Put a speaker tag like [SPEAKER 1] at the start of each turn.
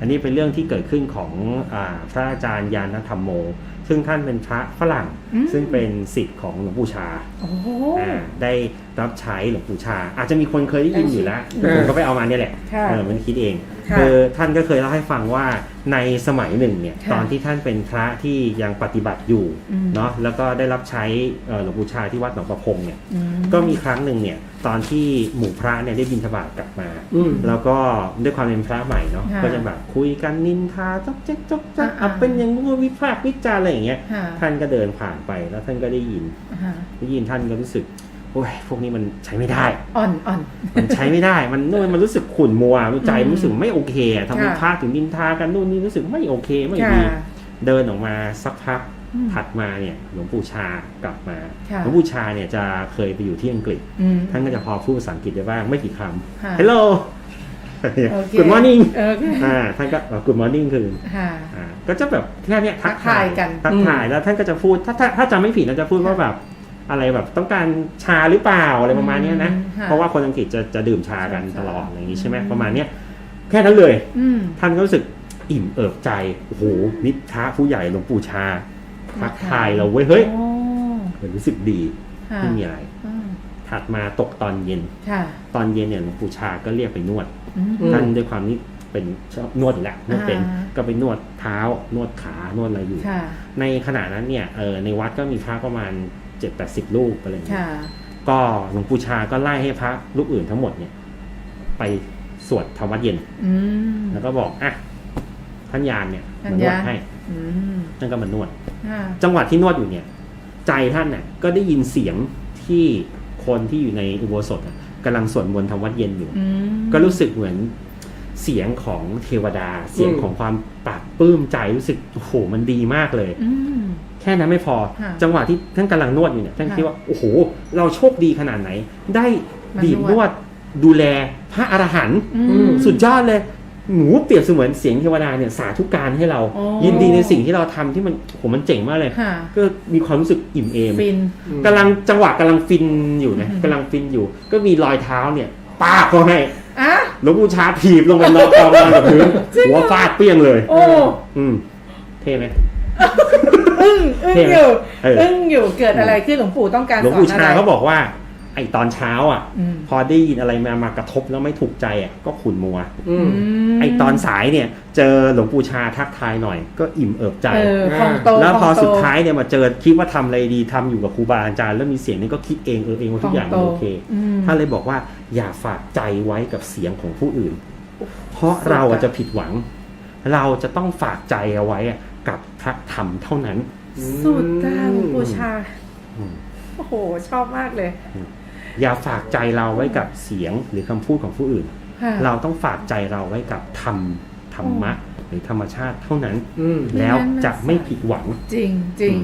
[SPEAKER 1] อันนี้เป็นเรื่องที่เกิดขึ้นของอาพระอาจารย์ยานธรรมโม ซึ่งท่านเป็นพระฝรั่ง
[SPEAKER 2] อืม
[SPEAKER 1] ซึ่งเป็นศิษย์ของหลวงปู่ชา
[SPEAKER 2] โอ้โห
[SPEAKER 1] อ่าได้รับใช้หลวงปู่ชา อาจจะมีคนเคยได้ยินอยู่แล้ว
[SPEAKER 3] เออ
[SPEAKER 1] ผมก็ไปเอามาเนี่ยแหละ
[SPEAKER 2] ค่ะ
[SPEAKER 1] เออมันคิดเอง
[SPEAKER 2] ค่ะ
[SPEAKER 1] คือท่านก็เคยเล่าให้ฟังว่าในสมัยหนึ่งเนี่ย
[SPEAKER 2] ค่ะ
[SPEAKER 1] ตอนที่ท่านเป็นพระที่ยังปฏิบัติอยู่
[SPEAKER 2] อืม
[SPEAKER 1] เนาะแล้วก็ได้รับใช้เอ่อหลวงปู่ชาที่วัดหนองประพงเนี่ย
[SPEAKER 2] อื
[SPEAKER 1] ก็มีครั้งหนึ่งเนี่ยตอนที่หมู่พระเนี่ยได้บินทบาทกลับมา
[SPEAKER 3] อืม
[SPEAKER 1] แล้วก็ด้วยความเป็นพระใหม่เนาะ
[SPEAKER 2] ค่ะ
[SPEAKER 1] ก็จะแบบคุยกันนินทาจอกแจ๊กจอกแจ๊ก
[SPEAKER 2] อ่า
[SPEAKER 1] อะเป็นอยังงู้นวิพากษ์วิจารณ์อะไรอย่างเงี้ย
[SPEAKER 2] ค่ะ
[SPEAKER 1] ท่านก็เดินผ่านไปแล้วท่านก็ได้ยิน
[SPEAKER 2] ค่ะ
[SPEAKER 1] ได้ยินท่านก็รู้สึก โอ้ยพวกนี้มันใช้ไม่ได้
[SPEAKER 2] อ่อนอ่อน
[SPEAKER 1] มันใช้ไม่ได้ มันนู่นมันรู้สึกขุ่นมัวมันใจ
[SPEAKER 2] อืม
[SPEAKER 1] รู้สึกไม่โอเคอะทำให้
[SPEAKER 2] ค่ะ
[SPEAKER 1] พาถึงนินทากันนู่นนี่รู้สึกไม่โอเคไม่
[SPEAKER 2] ค่ะ
[SPEAKER 1] ดีเดินออกมาสักพัก
[SPEAKER 2] อืม
[SPEAKER 1] ถัดมาเนี่ยหลวงปู่ชากลับมา
[SPEAKER 2] ค่ะ
[SPEAKER 1] หลวงปู่ชาเนี่ยจะเคยไปอยู่ที่อังกฤษ
[SPEAKER 2] อืม
[SPEAKER 1] ท่านก็จะพอพูดภาษาอังกฤษได้บ้างไม่กี่ค
[SPEAKER 2] ค่ะำ
[SPEAKER 1] Hello
[SPEAKER 2] โอเค
[SPEAKER 1] Good morning
[SPEAKER 2] โอเค
[SPEAKER 1] อ่าท่านก็เอ่อ Good morning คือ
[SPEAKER 2] ค่ะ
[SPEAKER 1] อ่าก็จะแบบแค่เนี้ยทัก
[SPEAKER 2] ทักทายกัน
[SPEAKER 1] ทักทายแล้วท่านก็จะพูดถ้าถ้าถ้าจำไม่ผิดเราจะพูดว่าแบบ อะไรแบบต้องการชาหรือเปล่าอะไรประมาณเนี้ยนะ
[SPEAKER 2] อืมค่ะ
[SPEAKER 1] เพราะว่าคนอังกฤษจะจะดื่มชากัน
[SPEAKER 2] ใช่
[SPEAKER 1] ตลอด
[SPEAKER 2] ใช่
[SPEAKER 1] อะไรอย่างงี้ใช่ไหม
[SPEAKER 2] อืม
[SPEAKER 1] ประมาณเนี้ยแค่นั้นเลย
[SPEAKER 2] อืม
[SPEAKER 1] ท่านก็รู้สึกอิ่มเอิบใจ โอ้โหนิพระผู้ใหญ่หลวงปู่ชาทักทายเราเว้ย เฮ้ย
[SPEAKER 2] โอ้
[SPEAKER 1] มันรู้สึกดี
[SPEAKER 2] ค่ะ
[SPEAKER 1] ไม่มีอะไร
[SPEAKER 2] อืม
[SPEAKER 1] ถัดมาตกตอนเย็น
[SPEAKER 2] ค่ะ
[SPEAKER 1] ตอนเย็นเนี่ยหลวงปู่ชาก็เรียกไปนวด
[SPEAKER 2] อืม
[SPEAKER 3] อืม
[SPEAKER 1] ท่านด้วยความที่เป็นชอบนวดอยู่แล้วนวดเป็น
[SPEAKER 2] อ่า
[SPEAKER 1] ก็ไปนวดเท้านวดขานวดอะไรอยู่
[SPEAKER 2] ค่ะ
[SPEAKER 1] ในขณะนั้นเนี่ยเออในวัดก็มีพระประมาณ เจ็ดแปดสิบรูปอะไรอย่างเงี้ย
[SPEAKER 2] ค่ะ
[SPEAKER 1] ก็หลวงปู่ชาก็ไล่ให้พระรูปอื่นทั้งหมดเนี่ย ไปสวดธรรมวัดเย็น
[SPEAKER 2] อืม
[SPEAKER 1] แล้วก็บอกอะท่านยานเนี่ย
[SPEAKER 2] ท่าน
[SPEAKER 1] มานวด
[SPEAKER 2] ยาน
[SPEAKER 1] ให้
[SPEAKER 2] อืม
[SPEAKER 1] ท่านก็มานวด
[SPEAKER 2] ค่ะ
[SPEAKER 1] จังหวะที่นวดอยู่เนี่ย ใจท่านเนี่ยก็ได้ยินเสียงที่คนที่อยู่ในอุโบสถอะกำลังสวดมนต์ทำวัดเย็นอยู่
[SPEAKER 2] อืม
[SPEAKER 1] ก็รู้สึกเหมือนเสียงของเทวดา เสียงของความปราบปลื้มใจรู้สึกโอ้โหมันดีมากเลย
[SPEAKER 2] อืม
[SPEAKER 1] แค่นั้นไม่พอ
[SPEAKER 2] ค่ะ
[SPEAKER 1] จังหวะที่ท่านกำลังนวดอยู่เนี่ยท่าน
[SPEAKER 2] ค่ะ
[SPEAKER 1] คิดว่า โอ้โห เราโชคดีขนาดไหน ได้
[SPEAKER 2] มานวด
[SPEAKER 1] บีบนวดดูแลพระอรหันต์
[SPEAKER 2] อืม
[SPEAKER 1] สุดยอดเลยหนูเปรียบเสมือนเสียงเทวดาเนี่ยสาธุการให้เรา
[SPEAKER 2] โอ้
[SPEAKER 1] ยินดีในสิ่งที่เราทำที่มันโหมันเจ๋งมากเลย
[SPEAKER 2] ค่ะ
[SPEAKER 1] ก็มีความรู้สึกอิ่มเอม
[SPEAKER 2] ฟิน
[SPEAKER 1] กำลังจังหวะกำลังฟินอยู่นะ
[SPEAKER 2] อืม
[SPEAKER 1] กำลังฟินอยู่ ก็มีรอยเท้าเนี่ยป้าบเขาให้
[SPEAKER 2] อะ
[SPEAKER 1] หลวงปู่ชาถีบลงไปนอนกองนอนกับพื้น
[SPEAKER 2] จริงเหรอ
[SPEAKER 1] หัวฟาดเปี้ยงเลย
[SPEAKER 2] โอ้
[SPEAKER 1] อืมเท่ไหม
[SPEAKER 2] อึ้งอึ้ง
[SPEAKER 1] เท่ไหม
[SPEAKER 2] อยู่
[SPEAKER 1] เออ
[SPEAKER 2] อึ้งอยู่เกิดอะไรขึ้นหลวงปู่ต้องการ
[SPEAKER 1] หลวง
[SPEAKER 2] สอน
[SPEAKER 1] ปู่
[SPEAKER 2] อะ
[SPEAKER 1] ชา
[SPEAKER 2] ไร
[SPEAKER 1] เขาบอกว่า ไอตอนเช้าอะ
[SPEAKER 2] อืม
[SPEAKER 1] พอได้ยินอะไรมามากระทบแล้วไม่ถูกใจอะก็ขุ่นมัว
[SPEAKER 3] อืม
[SPEAKER 2] ม
[SPEAKER 1] ไอตอนสายเนี่ย เจอหลวงปู่ชาทักทายหน่อย ก็อิ่มเอิบใจ
[SPEAKER 2] เออพองโต
[SPEAKER 1] แล้วพอ
[SPEAKER 2] องโต
[SPEAKER 1] สุดท้ายเนี่ยมาเจอคิดว่าทำอะไรดีทำอยู่กับครูบาอาจารย์แล้วมีเสียงนี่ก็คิดเองเออเองว่าทุกอย่างมันโอเค
[SPEAKER 2] อืม
[SPEAKER 1] ท่านเลยบอกว่าอย่าฝากใจไว้กับเสียงของผู้อื่น เพราะเราอาจจะผิดหวัง เราจะต้องฝากใจเอาไว้อะ กับพระธรรมเท่านั้น
[SPEAKER 2] สุดตาหลวงปู่ชา
[SPEAKER 1] อืม
[SPEAKER 2] โอ้โห ชอบมากเลย
[SPEAKER 1] อย่าฝากใจเราไว้กับเสียงหรือคำพูดของผู้อื่น
[SPEAKER 2] ค่ะ
[SPEAKER 1] เราต้องฝากใจเราไว้กับธรรมธรรมะ หรือธรรมชาติเท่านั้น
[SPEAKER 3] อืม
[SPEAKER 1] แล้ว
[SPEAKER 2] ไม่งั้นนะ
[SPEAKER 1] จะไม่ผิดหวัง
[SPEAKER 2] จริงจริง